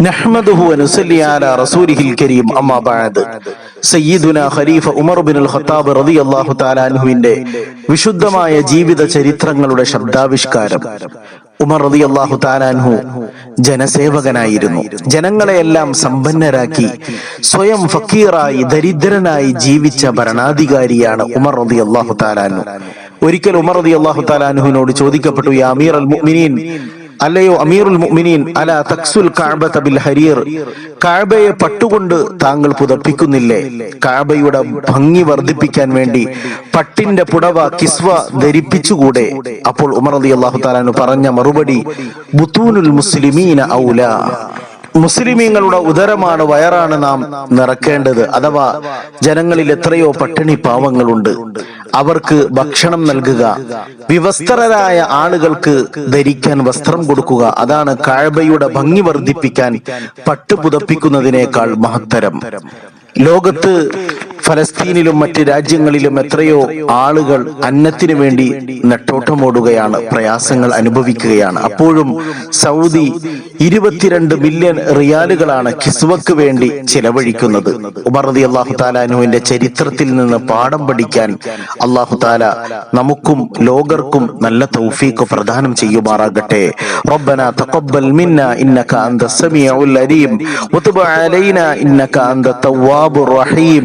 نحمده ونصلي على رسوله الكريم أما بعد സയ്യിദുന ഖലീഫ Umar bin അൽ Khattab റളിയല്ലാഹു തആല അൻഹുവിന്റെ വിശുദ്ധമായ ജീവിത ചരിത്രങ്ങളുടെ ശബ്ദാവിഷ്കാരം ഉമർ റളിയല്ലാഹു തആല അൻഹു ജനസേവകനായിരുന്നു ജനങ്ങളെയെല്ലാം സമ്പന്നരാക്കി സ്വയം ഫക്കീറായി ദരിദ്രനായി ജീവിച്ച ഭരണാധികാരിയാണ് ഉമർ റളിയല്ലാഹു തആല അൻഹു ഒരിക്കൽ ഉമർ റളിയല്ലാഹു തആല അൻഹുവിനോട് ചോദിക്കപ്പെട്ടു യാ അമീർ അൽ മുഅ്മിനീൻ അല്ലയോ അമീറുൽ മുഅ്മിനീൻ അല തക്സുൽ കഅബത ബിൽ ഹരീർ? കഅബയെ പട്ടുകൊണ്ട് താങ്കൾ പുതപ്പിക്കുന്നില്ലേ? കഅബയുടെ ഭംഗി വർദ്ധിപ്പിക്കാൻ വേണ്ടി പട്ടിന്റെ പുടവ കിസ്വ ധരിപ്പിച്ചുകൂടെ? അപ്പോൾ ഉമർ റളിയല്ലാഹു തആല പറഞ്ഞ മറുപടി ബുത്തൂനുൽ മുസ്ലിമീന ഔല. മുസ്ലിമീങ്ങളുടെ ഉദരമാണ് വയറാണ് നാം നിറക്കേണ്ടത്. അഥവാ ജനങ്ങളിൽ എത്രയോ പട്ടിണി പാവങ്ങളുണ്ട്. അവർക്ക് ഭക്ഷണം നൽകുക. വിവസ്ത്രരായ ആളുകൾക്ക് ധരിക്കാൻ വസ്ത്രം കൊടുക്കുക. അതാണ് കാഴ്ബയുടെ ഭംഗി വർദ്ധിപ്പിക്കാൻ പട്ടുപുതപ്പിക്കുന്നതിനേക്കാൾ മഹത്തരം. ലോകത്ത് ഫലസ്തീനിലും മറ്റ് രാജ്യങ്ങളിലും എത്രയോ ആളുകൾ അന്നത്തിനു വേണ്ടി നെട്ടോട്ടമോടുകയാണ് പ്രയാസങ്ങൾ അനുഭവിക്കുകയാണ് അപ്പോഴും സൗദി ഇരുപത്തിരണ്ട് മില്യൺ റിയാലുകളാണ് കിസ്വക്ക് വേണ്ടി ചിലവഴിക്കുന്നത് ഉമർദി അള്ളാഹു താലാനുവിന്റെ ചരിത്രത്തിൽ നിന്ന് പാഠം പഠിക്കാൻ അള്ളാഹു താല നമുക്കും ലോകർക്കും നല്ല തൗഫീഖ് പ്രദാനം ചെയ്യുമാറാകട്ടെ ربنا تقبل منا انك انت السميع العليم وتب علينا انك انت التواب الرحيم